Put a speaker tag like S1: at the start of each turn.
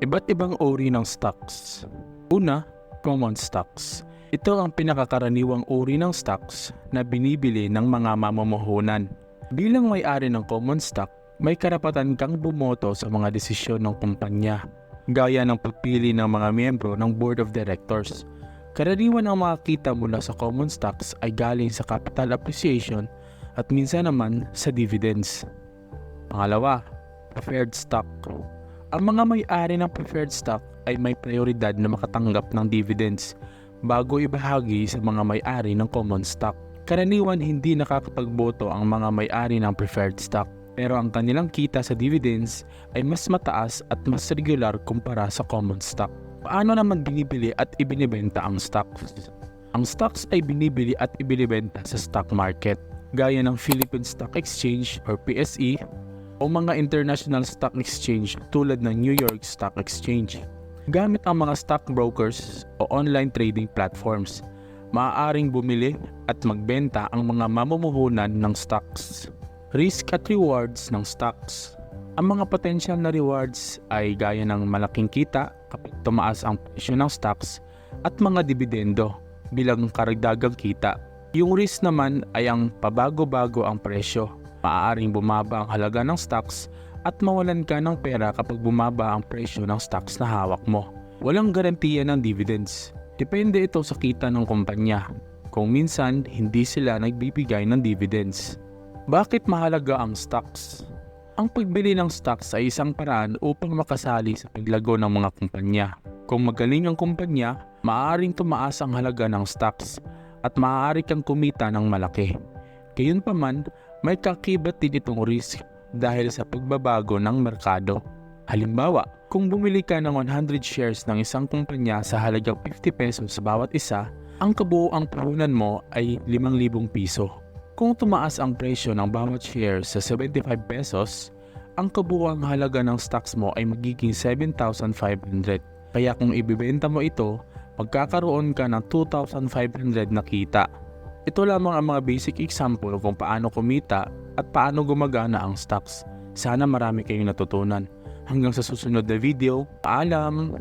S1: Iba't ibang uri ng stocks. Una, common stocks. Ito ang pinakakaraniwang uri ng stocks na binibili ng mga mamumuhunan. Bilang may-ari ng common stock, may karapatan kang bumoto sa mga desisyon ng kumpanya, gaya ng pagpili ng mga miyembro ng board of directors. Karaniwan ang mga kita mula sa common stocks ay galing sa capital appreciation at minsan naman sa dividends. Pangalawa, preferred stock. Ang mga may-ari ng preferred stock ay may prioridad na makatanggap ng dividends bago ibahagi sa mga may-ari ng common stock. Karaniwan hindi nakakapagboto ang mga may-ari ng preferred stock pero ang kanilang kita sa dividends ay mas mataas at mas regular kumpara sa common stock. Paano naman binibili at ibinibenta ang stocks? Ang stocks ay binibili at ibinibenta sa stock market gaya ng Philippine Stock Exchange or PSE o mga international stock exchange tulad ng New York Stock Exchange. Gamit ang mga stockbrokers o online trading platforms, maaaring bumili at magbenta ang mga mamumuhunan ng stocks. Risk at rewards ng stocks. Ang mga potential na rewards ay gaya ng malaking kita kapag tumaas ang presyo ng stocks at mga dividendo bilang karagdagang kita. Yung risk naman ay ang pabago-bago ang presyo. Maaaring bumaba ang halaga ng stocks at mawalan ka ng pera kapag bumaba ang presyo ng stocks na hawak mo. Walang garantiya ng dividends. Depende ito sa kita ng kumpanya. Kung minsan, hindi sila nagbibigay ng dividends. Bakit mahalaga ang stocks? Ang pagbili ng stocks ay isang paraan upang makasali sa paglago ng mga kumpanya. Kung magaling ang kumpanya, maaaring tumaas ang halaga ng stocks at maaari kang kumita ng malaki. Gayunpaman, may kakibat din itong risk dahil sa pagbabago ng merkado. Halimbawa, kung bumili ka ng 100 shares ng isang kumpanya sa halagang 50 pesos sa bawat isa, ang kabuoang puhunan mo ay 5,000 piso. Kung tumaas ang presyo ng bawat share sa 75 pesos, ang kabuoang halaga ng stocks mo ay magiging 7,500. Kaya kung ibibenta mo ito, magkakaroon ka ng 2,500 na kita. Ito lamang ang mga basic example kung paano kumita at paano gumagana ang stocks. Sana marami kayong natutunan. Hanggang sa susunod na video, paalam!